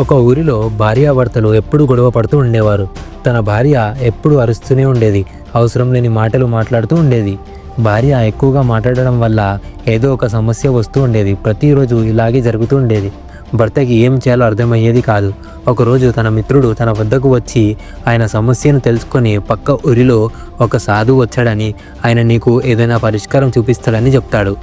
ఒక ఊరిలో భార్యాభర్తలు ఎప్పుడు గొడవ పడుతూ ఉండేవారు. తన భార్య ఎప్పుడు అరుస్తూనే ఉండేది. అవసరం లేని మాటలు మాట్లాడుతూ ఉండేది. భార్య ఎక్కువగా మాట్లాడడం వల్ల ఏదో ఒక సమస్య వస్తూ ఉండేది. ప్రతిరోజు ఇలాగే జరుగుతూ ఉండేది. భర్తకి ఏం చేయాలో అర్థమయ్యేది కాదు. ఒకరోజు తన మిత్రుడు తన వద్దకు వచ్చి ఆయన సమస్యను తెలుసుకొని పక్క ఊరిలో ఒక సాధువు వచ్చాడని ఆయన నీకు ఏదైనా పరిష్కారం చూపిస్తాడని చెప్తాడు.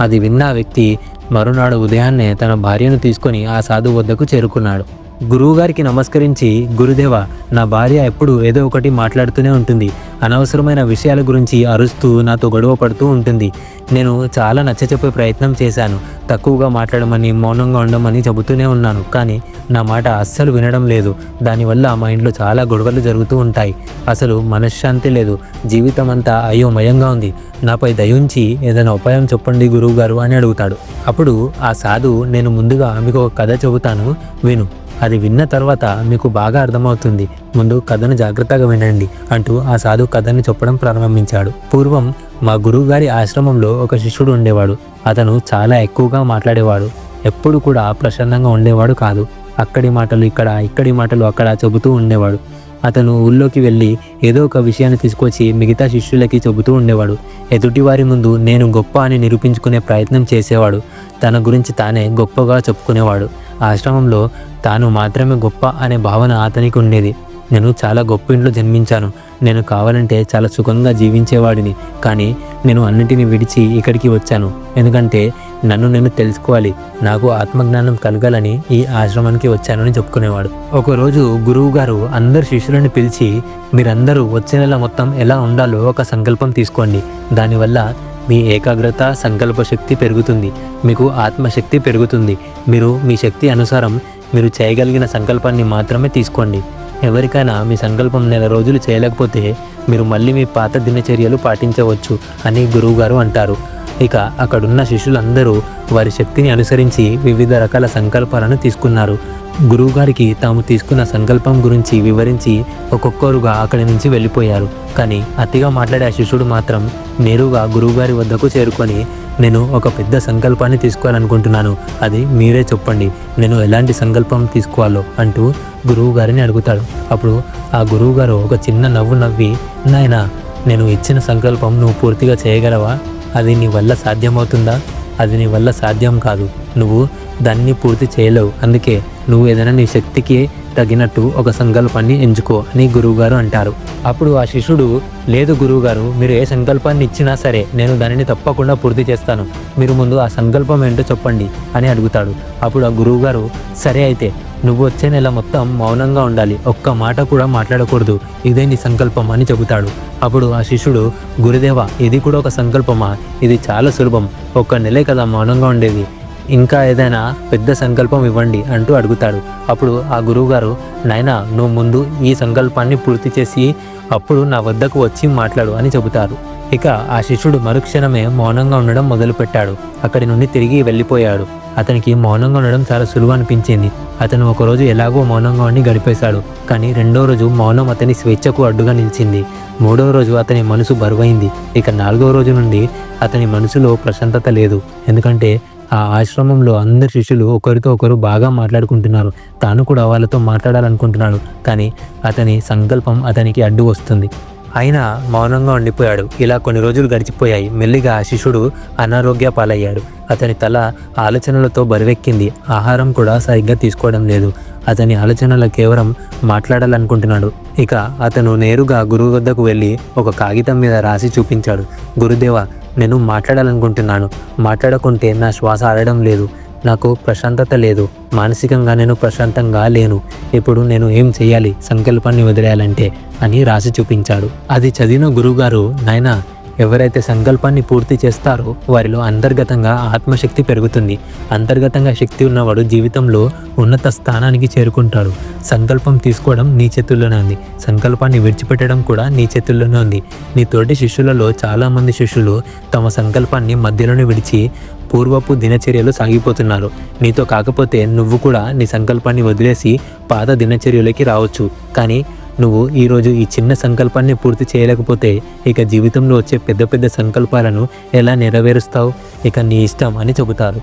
అది విన్న వ్యక్తి మరునాడు ఉదయాన్నే తన భార్యను తీసుకొని ఆ సాధువు వద్దకు చేరుకున్నాడు. గురువుగారికి నమస్కరించి గురుదేవ నా భార్య ఎప్పుడు ఏదో ఒకటి మాట్లాడుతూనే ఉంటుంది. అనవసరమైన విషయాల గురించి అరుస్తూ నాతో గొడవ పడుతూ ఉంటుంది. నేను చాలా నచ్చచెప్పే ప్రయత్నం చేశాను. తక్కువగా మాట్లాడమని మౌనంగా ఉండమని చెబుతూనే ఉన్నాను. కానీ నా మాట అస్సలు వినడం లేదు. దానివల్ల మా ఇంట్లో చాలా గొడవలు జరుగుతూ ఉంటాయి. అసలు మనశ్శాంతి లేదు. జీవితం అంతా అయోమయంగా ఉంది. నాపై దయించి ఏదైనా ఉపాయం చెప్పండి గురువుగారు అని అడుగుతాడు. అప్పుడు ఆ సాధు నేను ముందుగా మీకు ఒక కథ చెబుతాను. విను. అది విన్న తర్వాత మీకు బాగా అర్థమవుతుంది. ముందు కథను జాగ్రత్తగా వినండి అంటూ ఆ సాధు కథని చెప్పడం ప్రారంభించాడు. పూర్వం మా గురువు గారి ఆశ్రమంలో ఒక శిష్యుడు ఉండేవాడు. అతను చాలా ఎక్కువగా మాట్లాడేవాడు. ఎప్పుడు కూడా ప్రసన్నంగా ఉండేవాడు కాదు. అక్కడి మాటలు ఇక్కడ ఇక్కడి మాటలు అక్కడ చెబుతూ ఉండేవాడు. అతను ఊళ్ళోకి వెళ్ళి ఏదో ఒక విషయాన్ని తీసుకొచ్చి మిగతా శిష్యులకి చెబుతూ ఉండేవాడు. ఎదుటివారి ముందు నేను గొప్ప అని నిరూపించుకునే ప్రయత్నం చేసేవాడు. తన గురించి తానే గొప్పగా చెప్పుకునేవాడు. ఆశ్రమంలో తాను మాత్రమే గొప్ప అనే భావన అతనికి ఉండేది. నేను చాలా గొప్ప ఇంట్లో జన్మించాను. నేను కావాలంటే చాలా సుఖంగా జీవించేవాడిని. కానీ నేను అన్నిటిని విడిచి ఇక్కడికి వచ్చాను. ఎందుకంటే నన్ను నేను తెలుసుకోవాలి. నాకు ఆత్మజ్ఞానం కలగాలని ఈ ఆశ్రమానికి వచ్చానని చెప్పుకునేవాడు. ఒకరోజు గురువు గారు అందరు శిష్యులను పిలిచి మీరందరూ వచ్చే నెల మొత్తం ఎలా ఉండాలో ఒక సంకల్పం తీసుకోండి. దానివల్ల మీ ఏకాగ్రత సంకల్ప శక్తి పెరుగుతుంది. మీకు ఆత్మశక్తి పెరుగుతుంది. మీరు మీ శక్తి అనుసారం మీరు చేయగలిగిన సంకల్పాన్ని మాత్రమే తీసుకోండి. ఎవరికైనా మీ సంకల్పం నెల రోజులు చేయలేకపోతే మీరు మళ్ళీ మీ పాత దినచర్యలు పాటించవచ్చు అని గురువుగారు అంటారు. ఇక అక్కడున్న శిష్యులందరూ వారి శక్తిని అనుసరించి వివిధ రకాల సంకల్పాలను తీసుకున్నారు. గురువుగారికి తాము తీసుకున్న సంకల్పం గురించి వివరించి ఒక్కొక్కరుగా అక్కడి నుంచి వెళ్ళిపోయారు. కానీ అతిగా మాట్లాడే ఆ శిష్యుడు మాత్రం నేరుగా గురువుగారి వద్దకు చేరుకొని నేను ఒక పెద్ద సంకల్పాన్ని తీసుకోవాలనుకుంటున్నాను. అది మీరే చెప్పండి. నేను ఎలాంటి సంకల్పం తీసుకోవాలో అంటూ గురువు గారిని అడుగుతాడు. అప్పుడు ఆ గురువు గారు ఒక చిన్న నవ్వు నవ్వి నాయనా నేను ఇచ్చిన సంకల్పం నువ్వు పూర్తిగా చేయగలవా? అది నీ వల్ల సాధ్యమవుతుందా? అది నీ వల్ల సాధ్యం కాదు. నువ్వు దాన్ని పూర్తి చేయలేవు. అందుకే నువ్వు ఏదైనా నీ శక్తికి తగినట్టు ఒక సంకల్పాన్ని ఎంచుకో అని గురువుగారు అంటారు. అప్పుడు ఆ శిష్యుడు లేదు గురువుగారు మీరు ఏ సంకల్పాన్ని ఇచ్చినా సరే నేను దానిని తప్పకుండా పూర్తి చేస్తాను. మీరు ముందు ఆ సంకల్పం ఏంటో చెప్పండి అని అడుగుతాడు. అప్పుడు ఆ గురువుగారు సరే అయితే నువ్వు వచ్చే నెల మొత్తం మౌనంగా ఉండాలి. ఒక్క మాట కూడా మాట్లాడకూడదు. ఇదే నీ సంకల్పం అని చెబుతాడు. అప్పుడు ఆ శిష్యుడు గురుదేవ ఇది కూడా ఒక సంకల్పమా? ఇది చాలా సులభం. ఒక్క నెలే కదా మౌనంగా ఉండేది. ఇంకా ఏదైనా పెద్ద సంకల్పం ఇవ్వండి అంటూ అడుగుతాడు. అప్పుడు ఆ గురువుగారు నాయనా నువ్వు ముందు ఈ సంకల్పాన్ని పూర్తి చేసి అప్పుడు నా వద్దకు వచ్చి మాట్లాడు అని చెబుతారు. ఇక ఆ శిష్యుడు మరుక్షణమే మౌనంగా ఉండడం మొదలుపెట్టాడు. అక్కడి నుండి తిరిగి వెళ్ళిపోయాడు. అతనికి మౌనంగా ఉండడం చాలా సులువు అనిపించింది. అతను ఒకరోజు ఎలాగో మౌనంగా ఉండి గడిపేశాడు. కానీ రెండో రోజు మౌనం అతని స్వేచ్ఛకు అడ్డుగా నిలిచింది. మూడో రోజు అతని మనసు బరువైంది. ఇక నాలుగో రోజు నుండి అతని మనసులో ప్రశాంతత లేదు. ఎందుకంటే ఆ ఆశ్రమంలో అందరి శిష్యులు ఒకరితో ఒకరు బాగా మాట్లాడుకుంటున్నారు. తాను కూడా వాళ్ళతో మాట్లాడాలనుకుంటున్నాడు. కానీ అతని సంకల్పం అతనికి అడ్డు వస్తుంది. అయినా మౌనంగా ఉండిపోయాడు. ఇలా కొన్ని రోజులు గడిచిపోయాయి. మెల్లిగా ఆ శిష్యుడు అనారోగ్య పాలయ్యాడు. అతని తల ఆలోచనలతో బరువెక్కింది. ఆహారం కూడా సరిగ్గా తీసుకోవడం లేదు. అతని ఆలోచనలు కేవలం మాట్లాడాలనుకుంటున్నాడు. ఇక అతను నేరుగా గురువు వద్దకు వెళ్ళి ఒక కాగితం మీద రాసి చూపించాడు. గురుదేవ నేను మాట్లాడాలనుకుంటున్నాను. మాట్లాడకుంటే నా శ్వాస ఆడడం లేదు. నాకు ప్రశాంతత లేదు. మానసికంగా నేను ప్రశాంతంగా లేను. ఇప్పుడు నేను ఏం చేయాలి సంకల్పాన్ని వదిలేయాలంటే అని రాసి చూపించాడు. అది చదివిన గురువుగారు నాయనా ఎవరైతే సంకల్పాన్ని పూర్తి చేస్తారో వారిలో అంతర్గతంగా ఆత్మశక్తి పెరుగుతుంది. అంతర్గతంగా శక్తి ఉన్నవాడు జీవితంలో ఉన్నత స్థానానికి చేరుకుంటాడు. సంకల్పం తీసుకోవడం నీ చేతుల్లోనే ఉంది. సంకల్పాన్ని విడిచిపెట్టడం కూడా నీ చేతుల్లోనే ఉంది. నీ తోటి శిష్యులలో చాలామంది శిష్యులు తమ సంకల్పాన్ని మధ్యలోనే విడిచి పూర్వపు దినచర్యలు సాగిపోతున్నారు. నీతో కాకపోతే నువ్వు కూడా నీ సంకల్పాన్ని వదిలేసి పాత దినచర్యలకి రావచ్చు. కానీ నువ్వు ఈరోజు ఈ చిన్న సంకల్పాన్ని పూర్తి చేయలేకపోతే ఇక జీవితంలో వచ్చే పెద్ద పెద్ద సంకల్పాలను ఎలా నెరవేరుస్తావు? ఇక నీ ఇష్టం అని చెబుతారు.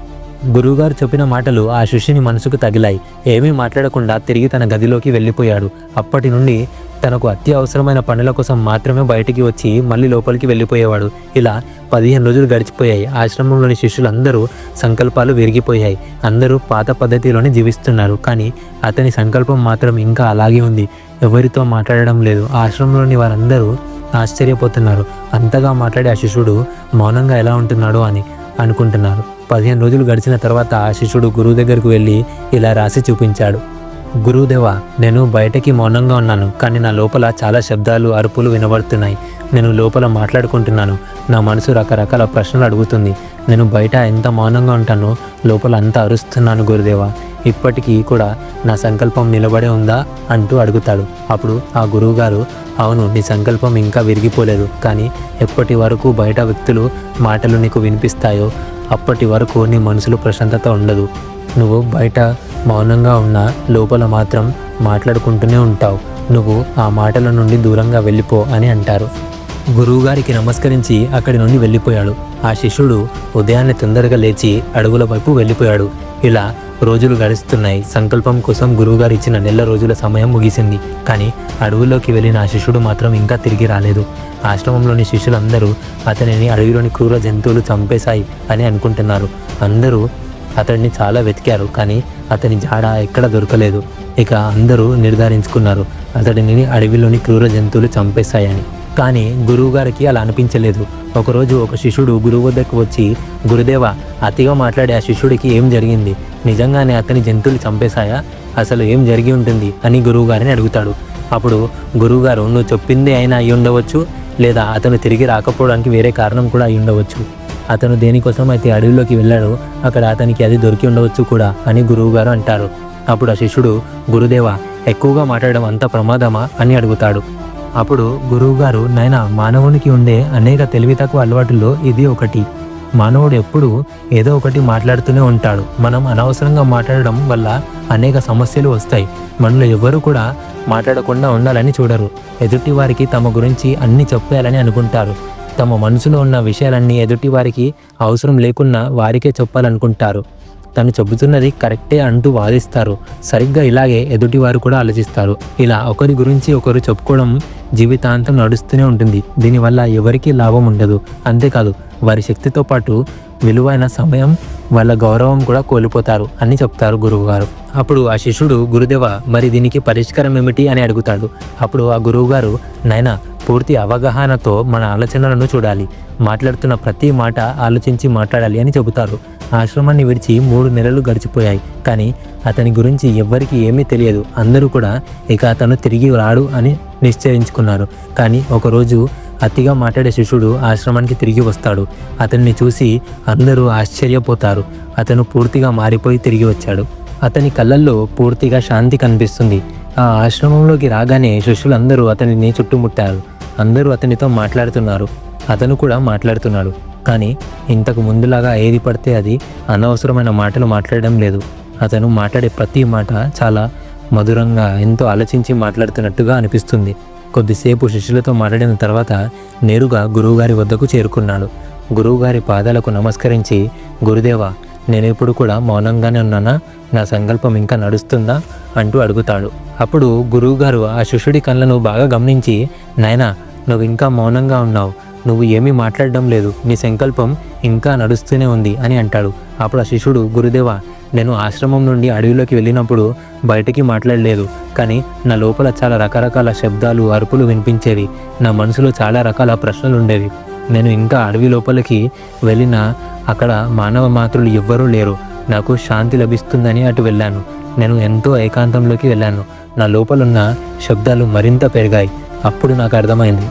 గురువుగారు చెప్పిన మాటలు ఆ శిష్యుని మనసుకు తగిలాయి. ఏమీ మాట్లాడకుండా తిరిగి తన గదిలోకి వెళ్ళిపోయాడు. అప్పటి నుండి తనకు అత్యవసరమైన పనుల కోసం మాత్రమే బయటికి వచ్చి మళ్ళీ లోపలికి వెళ్ళిపోయేవాడు. ఇలా పదిహేను రోజులు గడిచిపోయాయి. ఆశ్రమంలోని శిష్యులందరూ సంకల్పాలు విరిగిపోయాయి. అందరూ పాత పద్ధతిలోనే జీవిస్తున్నారు. కానీ అతని సంకల్పం మాత్రం ఇంకా అలాగే ఉంది. ఎవరితో మాట్లాడడం లేదు. ఆశ్రమంలోని వారందరూ ఆశ్చర్యపోతున్నారు. అంతగా మాట్లాడే ఆ శిష్యుడు మౌనంగా ఎలా ఉంటున్నాడో అని అనుకుంటున్నారు. పదిహేను రోజులు గడిచిన తర్వాత ఆ శిష్యుడు గురువు దగ్గరకు వెళ్ళి ఇలా రాసి చూపించాడు. గురుదేవా నేను బయటకి మౌనంగా ఉన్నాను కానీ నా లోపల చాలా శబ్దాలు అరుపులు వినబడుతున్నాయి. నేను లోపల మాట్లాడుకుంటున్నాను. నా మనసు రకరకాల ప్రశ్నలు అడుగుతుంది. నేను బయట ఎంత మౌనంగా ఉంటానో లోపల అంత అరుస్తున్నాను గురుదేవా. ఇప్పటికీ కూడా నా సంకల్పం నిలబడే ఉందా అంటూ అడుగుతాడు. అప్పుడు ఆ గురువుగారు అవును నీ సంకల్పం ఇంకా విరిగిపోలేదు కానీ ఎప్పటి వరకు బయట వ్యక్తులు మాటలు నీకు వినిపిస్తాయో అప్పటి వరకు నీ మనసులో ప్రశాంతత ఉండదు. నువ్వు బయట మౌనంగా ఉన్నా లోపల మాత్రం మాట్లాడుకుంటూనే ఉంటావు. నువ్వు ఆ మాటల నుండి దూరంగా వెళ్ళిపో అని అంటారు. గురువుగారికి నమస్కరించి అక్కడి నుండి వెళ్ళిపోయాడు. ఆ శిష్యుడు ఉదయాన్నే తొందరగా లేచి అడుగుల వైపు వెళ్ళిపోయాడు. ఇలా రోజులు గడుస్తున్నాయి. సంకల్పం కోసం గురువుగారు ఇచ్చిన నెల రోజుల సమయం ముగిసింది. కానీ అడవుల్లోకి వెళ్ళిన ఆ శిష్యుడు మాత్రం ఇంకా తిరిగి రాలేదు. ఆశ్రమంలోని శిష్యులందరూ అతనిని అడవిలోని క్రూర జంతువులు చంపేశాయి అని అనుకుంటున్నారు. అందరూ అతడిని చాలా వెతికారు కానీ అతని జాడ ఎక్కడ దొరకలేదు. ఇక అందరూ నిర్ధారించుకున్నారు అతడిని అడవిలోని క్రూర జంతువులు చంపేశాయని. కానీ గురువుగారికి అలా అనిపించలేదు. ఒకరోజు ఒక శిష్యుడు గురువు వద్దకు వచ్చి గురుదేవ అతిగా మాట్లాడే ఆ శిష్యుడికి ఏం జరిగింది? నిజంగానే అతని జంతువులు చంపేశాయా? అసలు ఏం జరిగి ఉంటుంది? అని గురువుగారిని అడుగుతాడు. అప్పుడు గురువుగారు నువ్వు చెప్పింది అయినా అయి ఉండవచ్చు లేదా అతను తిరిగి రాకపోవడానికి వేరే కారణం కూడా అయి ఉండవచ్చు అతను దేనికోసం అయితే అడవిలోకి వెళ్ళాడో అక్కడ అతనికి అది దొరికి ఉండవచ్చు కూడా అని గురువుగారు అంటారు. అప్పుడు ఆ శిష్యుడు గురుదేవ ఎక్కువగా మాట్లాడడం అంత ప్రమాదమా? అని అడుగుతాడు. అప్పుడు గురువుగారు నాయన మానవునికి ఉండే అనేక తెలివి తక్కువ అలవాటుల్లో ఇది ఒకటి. మానవుడు ఎప్పుడూ ఏదో ఒకటి మాట్లాడుతూనే ఉంటాడు. మనం అనవసరంగా మాట్లాడడం వల్ల అనేక సమస్యలు వస్తాయి. మనలో ఎవ్వరూ కూడా మాట్లాడకుండా ఉండాలని చూడరు. ఎదుటి వారికి తమ గురించి అన్ని చెప్పాలని అనుకుంటారు. తమ మనసులో ఉన్న విషయాలన్నీ ఎదుటి వారికి అవసరం లేకున్నా వారికే చెప్పాలనుకుంటారు. తను చెబుతున్నది కరెక్టే అంటూ వాదిస్తారు. సరిగ్గా ఇలాగే ఎదుటివారు కూడా ఆలోచిస్తారు. ఇలా ఒకరి గురించి ఒకరు చెప్పుకోవడం జీవితాంతం నడుస్తూనే ఉంటుంది. దీనివల్ల ఎవరికీ లాభం ఉండదు. అంతేకాదు వారి శక్తితో పాటు విలువైన సమయం వాళ్ళ గౌరవం కూడా కోల్పోతారు అని చెప్తారు గురువుగారు. అప్పుడు ఆ శిష్యుడు గురుదేవ మరి దీనికి పరిష్కారం ఏమిటి? అని అడుగుతాడు. అప్పుడు ఆ గురువుగారు నాయనా పూర్తి అవగాహనతో మన ఆలోచనలను చూడాలి. మాట్లాడుతున్న ప్రతి మాట ఆలోచించి మాట్లాడాలి అని చెబుతారు. ఆశ్రమాన్ని విడిచి మూడు నెలలు గడిచిపోయాయి. కానీ అతని గురించి ఎవ్వరికీ ఏమీ తెలియదు. అందరూ కూడా ఇక అతను తిరిగి రాడు అని నిశ్చయించుకున్నారు. కానీ ఒకరోజు అతిగా మాట్లాడే శిష్యుడు ఆశ్రమానికి తిరిగి వస్తాడు. అతన్ని చూసి అందరూ ఆశ్చర్యపోతారు. అతను పూర్తిగా మారిపోయి తిరిగి వచ్చాడు. అతని కళ్ళల్లో పూర్తిగా శాంతి కనిపిస్తుంది. ఆ ఆశ్రమంలోకి రాగానే శిష్యులందరూ అతనిని చుట్టుముట్టారు. అందరూ అతనితో మాట్లాడుతున్నారు. అతను కూడా మాట్లాడుతున్నాడు. కానీ ఇంతకు ముందులాగా ఏది పడితే అది అనవసరమైన మాటలు మాట్లాడడం లేదు. అతను మాట్లాడే ప్రతి మాట చాలా మధురంగా ఎంతో ఆలోచించి మాట్లాడుతున్నట్టుగా అనిపిస్తుంది. కొద్దిసేపు శిష్యులతో మాట్లాడిన తర్వాత నేరుగా గురువుగారి వద్దకు చేరుకున్నాడు. గురువుగారి పాదాలకు నమస్కరించి గురుదేవా నేను ఇప్పుడు కూడా మౌనంగానే ఉన్నానా? నా సంకల్పం ఇంకా నడుస్తుందా? అంటూ అడుగుతాడు. అప్పుడు గురువుగారు ఆ శిష్యుడి కళ్ళను బాగా గమనించి నాయనా నువ్వు ఇంకా మౌనంగా ఉన్నావు. నువ్వు ఏమీ మాట్లాడడం లేదు. నీ సంకల్పం ఇంకా నడుస్తూనే ఉంది అని అంటాడు. అప్పుడు ఆ శిష్యుడు గురుదేవా నేను ఆశ్రమం నుండి అడవిలోకి వెళ్ళినప్పుడు బయటికి మాట్లాడలేదు. కానీ నా లోపల చాలా రకరకాల శబ్దాలు అరుపులు వినిపించేవి. నా మనసులో చాలా రకాల ప్రశ్నలు ఉండేవి నేను ఇంకా అడవి లోపలికి వెళ్ళినా అక్కడ మానవ మాతృలు ఎవ్వరూ లేరు. నాకు శాంతి లభిస్తుందని అటు వెళ్ళాను. నేను ఎంతో ఏకాంతంలోకి వెళ్ళాను. నా లోపలున్న శబ్దాలు మరింత పెరిగాయి. అప్పుడు నాకు అర్థమైంది.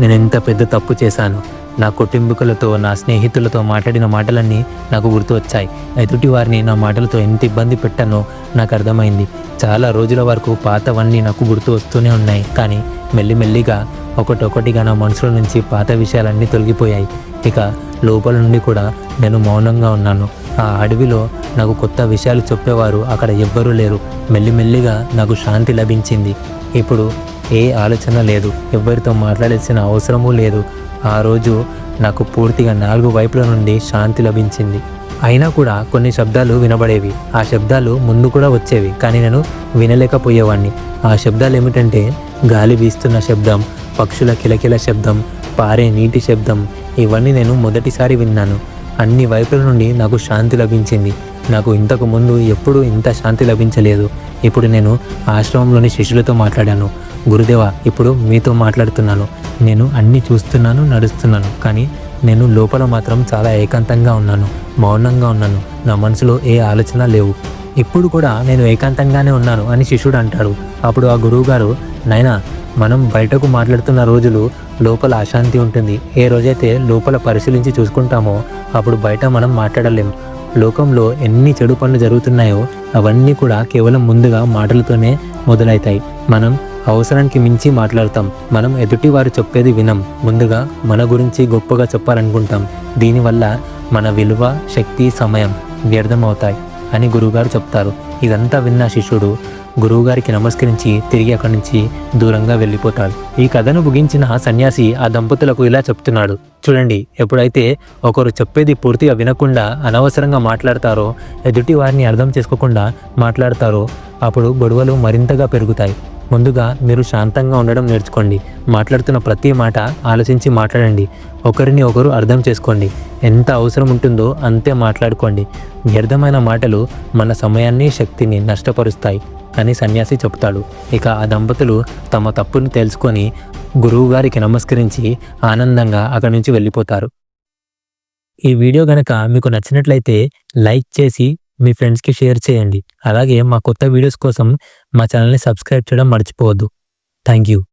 నేను ఎంత పెద్ద తప్పు చేశాను. నా కుటుంబీకులతో నా స్నేహితులతో మాట్లాడిన మాటలన్నీ నాకు గుర్తు వచ్చాయి ఎదుటి వారిని నా మాటలతో ఎంత ఇబ్బంది పెట్టానో నాకు అర్థమైంది. చాలా రోజుల వరకు పాతవన్నీ నాకు గుర్తు వస్తూనే ఉన్నాయి. కానీ మెల్లిమెల్లిగా ఒకటొకటిగా నా మనసులో నుంచి పాత విషయాలన్నీ తొలగిపోయాయి. ఇక లోపల నుండి కూడా నేను మౌనంగా ఉన్నాను. ఆ అడవిలో నాకు కొత్త విషయాలు చెప్పేవారు అక్కడ ఎవ్వరూ లేరు. మెల్లిమెల్లిగా నాకు శాంతి లభించింది. ఇప్పుడు ఏ ఆలోచన లేదు. ఎవరితో మాట్లాడాల్సిన అవసరమూ లేదు. ఆ రోజు నాకు పూర్తిగా నాలుగు వైపుల నుండి శాంతి లభించింది. అయినా కూడా కొన్ని శబ్దాలు వినబడేవి. ఆ శబ్దాలు ముందు కూడా వచ్చేవి. కానీ నేను వినలేకపోయేవాడిని ఆ శబ్దాలు ఏమిటంటే గాలి వీస్తున్న శబ్దం పక్షుల కిలకిల శబ్దం పారే నీటి శబ్దం ఇవన్నీ నేను మొదటిసారి విన్నాను. అన్ని వైపుల నుండి నాకు శాంతి లభించింది. నాకు ఇంతకు ముందు ఎప్పుడూ ఇంత శాంతి లభించలేదు. ఇప్పుడు నేను ఆశ్రమంలోని శిష్యులతో మాట్లాడాను. గురుదేవ ఇప్పుడు మీతో మాట్లాడుతున్నాను. నేను అన్నీ చూస్తున్నాను నడుస్తున్నాను. కానీ నేను లోపల మాత్రం చాలా ఏకాంతంగా ఉన్నాను. మౌనంగా ఉన్నాను. నా మనసులో ఏ ఆలోచన లేవు. ఇప్పుడు కూడా నేను ఏకాంతంగానే ఉన్నాను అని శిష్యుడు అంటాడు. అప్పుడు ఆ గురువు గారు నాయనా మనం బయటకు మాట్లాడుతున్న రోజులు లోపల అశాంతి ఉంటుంది. ఏ రోజైతే లోపల పరిశీలించి చూసుకుంటామో అప్పుడు బయట మనం మాట్లాడలేం. లోకంలో ఎన్ని చెడు పనులు జరుగుతున్నాయో అవన్నీ కూడా కేవలం ముందుగా మాటలతోనే మొదలవుతాయి మనం అవసరానికి మించి మాట్లాడతాం. మనం ఎదుటి వారు చెప్పేది వినం. ముందుగా మన గురించి గొప్పగా చెప్పాలనుకుంటాం. దీనివల్ల మన విలువ శక్తి సమయం వ్యర్థమవుతాయి అని గురువుగారు చెప్తారు. ఇదంతా విన్న శిష్యుడు గురువుగారికి నమస్కరించి తిరిగి అక్కడి నుంచి దూరంగా వెళ్ళిపోతాడు. ఈ కథను ముగించిన సన్యాసి ఆ దంపతులకు ఇలా చెప్తున్నాడు. చూడండి ఎప్పుడైతే ఒకరు చెప్పేది పూర్తిగా వినకుండా అనవసరంగా మాట్లాడతారో ఎదుటి వారిని అర్థం చేసుకోకుండా మాట్లాడతారో అప్పుడు గొడవలు మరింతగా పెరుగుతాయి. ముందుగా మీరు శాంతంగా ఉండడం నేర్చుకోండి. మాట్లాడుతున్న ప్రతి మాట ఆలోచించి మాట్లాడండి. ఒకరిని ఒకరు అర్థం చేసుకోండి. ఎంత అవసరం ఉంటుందో అంతే మాట్లాడుకోండి. వ్యర్థమైన మాటలు మన సమయాన్ని శక్తిని నష్టపరుస్తాయి. అని సన్యాసి చెప్తాడు ఇక ఆ దంపతులు తమ తప్పును తెలుసుకొని గురువు గారికి నమస్కరించి ఆనందంగా అక్కడి నుంచి వెళ్ళిపోతారు. ఈ వీడియో గనక మీకు నచ్చినట్లయితే లైక్ చేసి మీ ఫ్రెండ్స్కి షేర్ చేయండి. అలాగే మా కొత్త వీడియోస్ కోసం మా ఛానల్ని సబ్స్క్రైబ్ చేయడం మర్చిపోవద్దు. Thank you